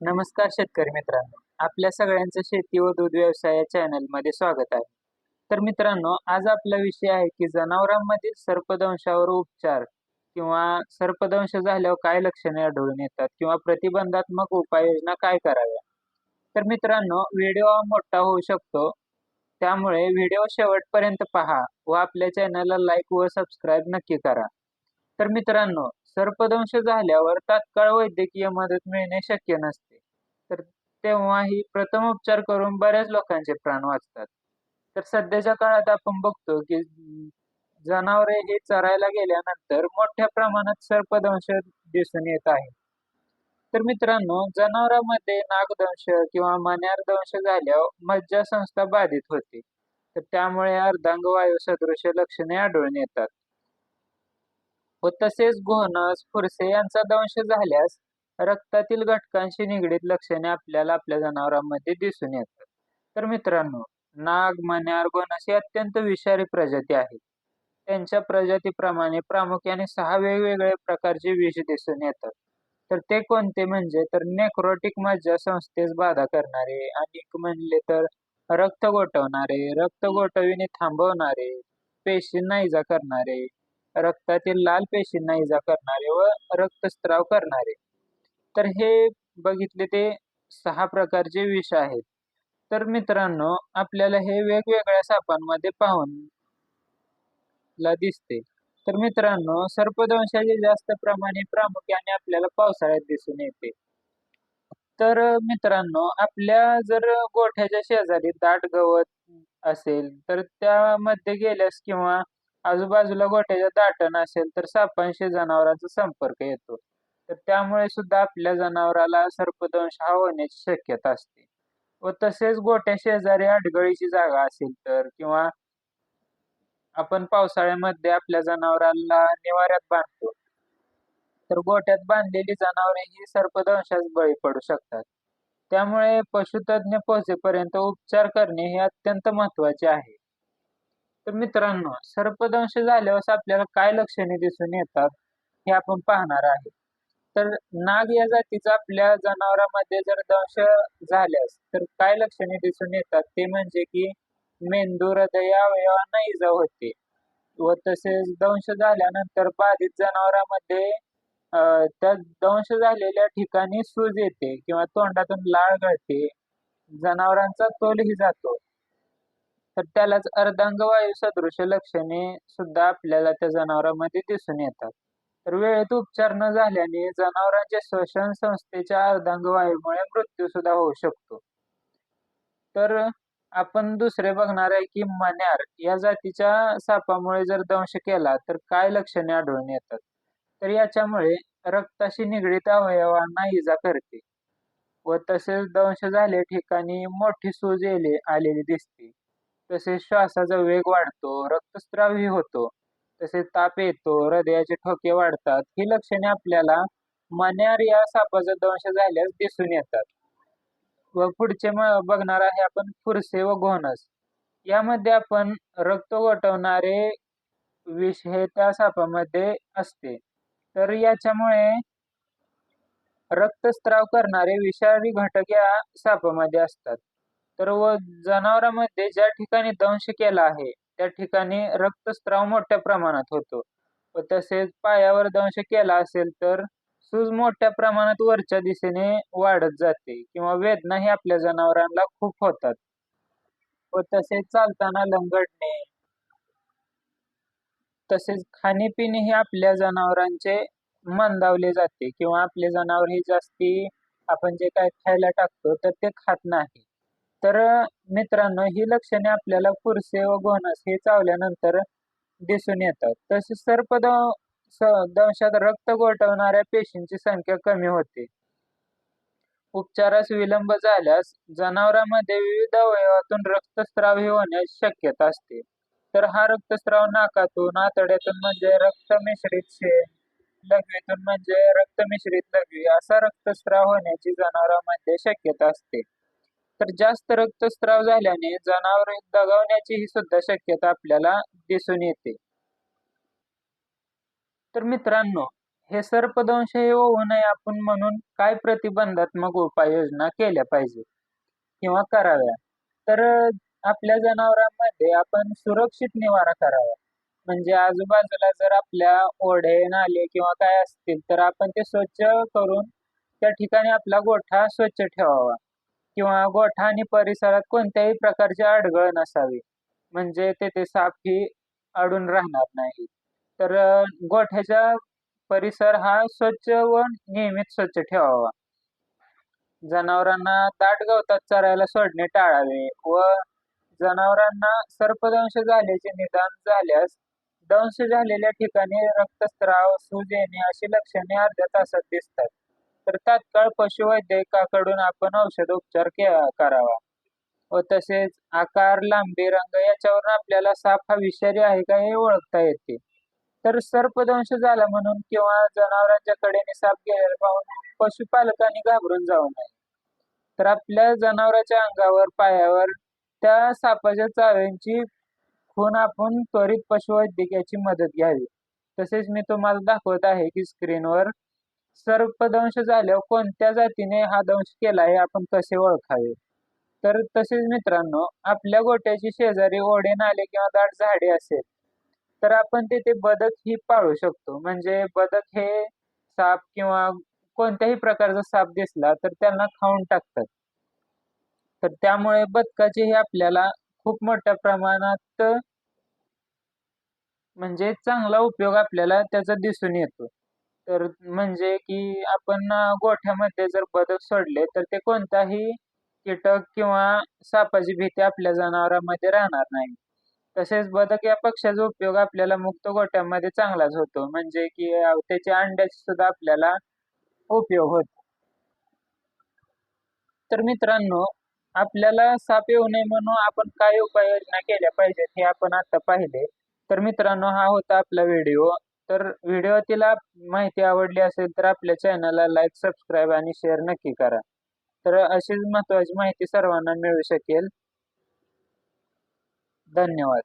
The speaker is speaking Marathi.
नमस्कार शेतकरी मित्रांनो. आपल्या सगळ्यांचं शेती व दूध व्यवसाय या चॅनलमध्ये स्वागत आहे. तर मित्रांनो आज आपला विषय आहे की जनावरांमधील सर्पदंशावर उपचार किंवा सर्पदंश झाल्यावर काय लक्षणे आढळून येतात किंवा प्रतिबंधात्मक उपाययोजना काय कराव्या? तर मित्रांनो व्हिडिओ मोठा होऊ शकतो. त्यामुळे व्हिडिओ शेवटपर्यंत पहा व आपल्या चॅनलला लाईक व सबस्क्राईब नक्की करा. तर मित्रांनो सर्पदंश झाल्यावर तात्काळ वैद्यकीय मदत मिळणे शक्य नसते. तर तेव्हाही प्रथम उपचार करून बऱ्याच लोकांचे प्राण वाचतात. तर सध्याच्या काळात आपण बघतो की जनावरे हे चरायला गेल्यानंतर मोठ्या प्रमाणात सर्पदंश दिसून येत आहे. तर मित्रांनो जनावरांमध्ये नागदंश किंवा मन्यारदंश झाल्यावर झाल्यावर मज्जासंस्था बाधित होते. तर त्यामुळे अर्धांगवायू सदृश लक्षणे आढळून येतात. व तसेच घोणस फुरसे यांचा दंश झाल्यास रक्तातील घटकांशी निगडीत लक्षणे आपल्याला आपल्या जनावरांमध्ये दिसून येतात. तर मित्रांनो नाग मण्यार गोनस ही अत्यंत विषारी प्रजाती आहेत. त्यांच्या प्रजातीप्रमाणे प्रामुख्याने सहा वेगवेगळ्या प्रकारचे विष दिसून येतात. तर ते कोणते म्हणजे? तर नेक्रोटिक मज्जा संस्थेस बाधा करणारे आणि म्हणले तर रक्त गोठवणारे रक्त गोठविणे थांबवणारे पेशी नाहीजा करणारे रक्तातील लाल पेशींना इजा करणारे व रक्तस्त्राव करणारे. तर हे बघितले ते सहा प्रकारचे विष आहेत. तर मित्रांनो आपल्याला हे वेगवेगळ्या सापांमध्ये पाहून ला दिसते. तर मित्रांनो सर्पदंशाचे जास्त प्रमाणे प्रामुख्याने आपल्याला पावसाळ्यात दिसून येते. तर मित्रांनो आपल्या जर गोठ्याच्या शेजारी दाट गवत असेल तर त्यामध्ये गेल्यास किंवा आजूबाजूला गोठ्याच्या दाटण असेल तर सापांशी जनावरांचा संपर्क येतो. तर त्यामुळे सुद्धा आपल्या जनावराला सर्पदंश हा होण्याची शक्यता असते. व तसेच गोट्या शेजारी अडगळीची जागा असेल तर किंवा आपण पावसाळ्यामध्ये आपल्या जनावरांना निवाऱ्यात बांधतो तर गोट्यात बांधलेली जनावरे ही सर्पदंशास बळी पडू शकतात. त्यामुळे पशुतज्ञ पोहोचेपर्यंत उपचार करणे हे अत्यंत महत्त्वाचे आहे. तर मित्रांनो सर्पदंश झाल्यावर आपल्याला काय लक्षणे दिसून येतात हे आपण पाहणार आहे. तर नाग या जातीचा आपल्या जनावरांमध्ये जर दंश झाल्यास तर काय लक्षणे दिसून येतात? ते म्हणजे की मेंदू हृदय अवयवांना इजा होते व तसेच दंश झाल्यानंतर बाधित जनावरांमध्ये त्या दंश झालेल्या ठिकाणी सूज येते किंवा तोंडातून लाळ गळते. जनावरांचा तोलही जातो. तर त्यालाच अर्धांगवायू सदृश लक्षणे सुद्धा आपल्याला त्या जनावरांमध्ये दिसून येतात. तर वेळेत उपचार न झाल्याने जनावरांच्या श्वसन संस्थेच्या अर्धांगवायूमुळे मृत्यू सुद्धा होऊ शकतो. तर आपण दुसरे बघणार आहे की मन्यार या जातीच्या सापामुळे जर दंश केला तर काय लक्षणे आढळून येतात? तर याच्यामुळे रक्ताशी निगडीत अवयवांना इजा करते व तसेच दंश झाले ठिकाणी मोठी सूज आलेली दिसते. तसेच श्वासाचा वेग वाढतो रक्तस्रावही होतो तसेच ताप येतो हृदयाचे ठोके वाढतात. ही लक्षणे आपल्याला मन्यार या सापाचा दंश झाल्यास दिसून येतात. व पुढचे बघणार आहे आपण फुरसे व घोणस यामध्ये आपण रक्त गोठवणारे विष हे त्या सापामध्ये असते. तर याच्यामुळे रक्तस्त्राव करणारे विषारी घटक या सापामध्ये असतात. तर व जनावरांमध्ये ज्या ठिकाणी दंश केला आहे त्या ठिकाणी रक्तस्राव मोठ्या प्रमाणात होतो. व तसेच पायावर दंश केला असेल तर सूज मोठ्या प्रमाणात वरच्या दिशेने वाढत जाते किंवा वेदना ही आपल्या जनावरांना खूप होतात. व तसेच चालताना लंगडणे तसेच खाणेपिणे हे आपल्या जनावरांचे मंदावले जाते किंवा आपले जनावर हे जास्ती आपण जे काय खायला टाकतो तर ते खात नाही. तर मित्रांनो ही लक्षणे आपल्याला पुरसे व गोनस हे चावल्यानंतर दिसून येतात. तसेच सर्पद दंशात रक्त गोठवणाऱ्या पेशींची संख्या कमी होते. उपचारास विलंब झाल्यास जनावरांमध्ये विविध अवयवातून रक्तस्राव ही होण्याची शक्यता असते. तर हा रक्तस्राव नाकातून आतड्यातून म्हणजे रक्त मिश्रित शेण लघवीतून म्हणजे रक्त मिश्रित लघवी असा रक्तस्राव होण्याची जनावरांमध्ये शक्यता असते. तर जास्त रक्तस्राव झाल्याने जनावर दगावण्याची ही सुद्धा शक्यता आपल्याला दिसून येते. तर मित्रांनो हे सर्पदंश हे होऊ नये आपण म्हणून काय प्रतिबंधात्मक उपाययोजना केल्या पाहिजे किंवा कराव्या? तर आपल्या जनावरांमध्ये आपण सुरक्षित निवारा करावा. म्हणजे आजूबाजूला जर आपल्या ओढे नाले किंवा काय असतील तर आपण ते स्वच्छ करून त्या ठिकाणी आपला गोठा स्वच्छ ठेवावा. किंवा गोठा आणि परिसरात कोणत्याही प्रकारची अडगळ नसावी. म्हणजे तेथे साप ही अडून राहणार नाही. तर गोठ्याचा परिसर हा स्वच्छ व नियमित स्वच्छ ठेवावा. जनावरांना दाट गवतात चरायला सोडणे टाळावे व जनावरांना सर्पदंश झाल्याचे निदान झाल्यास दंश झालेल्या ठिकाणी रक्तस्राव सूज येणे अशी लक्षणे अर्ध्या तासात दिसतात. तर तात्काळ पशुवैद्यकाकडून आपण औषध उपचार करावा. व तसेच आकार लांबी रंग याच्यावरून आपल्याला साप हा विषारी आहे का हे ओळखता येते. तर सर्पदंश झाला म्हणून किंवा जनावरांच्या कडेने साप गेलेला पाहून पशुपालकांनी घाबरून जाऊ नये. तर आपल्या जनावरांच्या अंगावर पायावर त्या सापाच्या चाव्यांची खून आपण त्वरित पशुवैद्यकाची मदत घ्यावी. तसेच मी तुम्हाला दाखवत आहे की स्क्रीनवर सर्पदंश झाल्यावर कोणत्या जातीने हा दंश केला हे आपण कसे ओळखावे? तर तसेच मित्रांनो आपल्या गोट्याची शेजारी ओढे नाले किंवा दाट झाडे असेल तर आपण तिथे बदक ही पाळू शकतो. म्हणजे बदक हे साप किंवा कोणत्याही प्रकारचा साप दिसला तर त्यांना खाऊन टाकतात. तर त्यामुळे बदकाचेही आपल्याला खूप मोठ्या प्रमाणात म्हणजे चांगला उपयोग आपल्याला त्याचा दिसून येतो. तर म्हणजे की आपण गोठ्यामध्ये जर बदक सोडले तर ते कोणताही कीटक किंवा सापाची भीती आपल्या जनावरांमध्ये राहणार नाही. तसेच बदक या पक्ष्याचा उपयोग आपल्याला मुक्त गोठ्यामध्ये चांगलाच होतो. म्हणजे की त्याच्या अंड्याचा सुद्धा आपल्याला उपयोग होतो. तर मित्रांनो आपल्याला साप येऊ नये म्हणून आपण काय उपाययोजना केल्या पाहिजेत हे आपण आता पाहिले. तर मित्रांनो हा होता आपला व्हिडिओ. तर व्हिडिओतील माहिती आवडली असेल तर आपल्या चॅनलला लाईक सबस्क्राईब आणि शेअर नक्की करा. तर अशीच महत्त्वाची माहिती सर्वांना मिळू शकेल. धन्यवाद.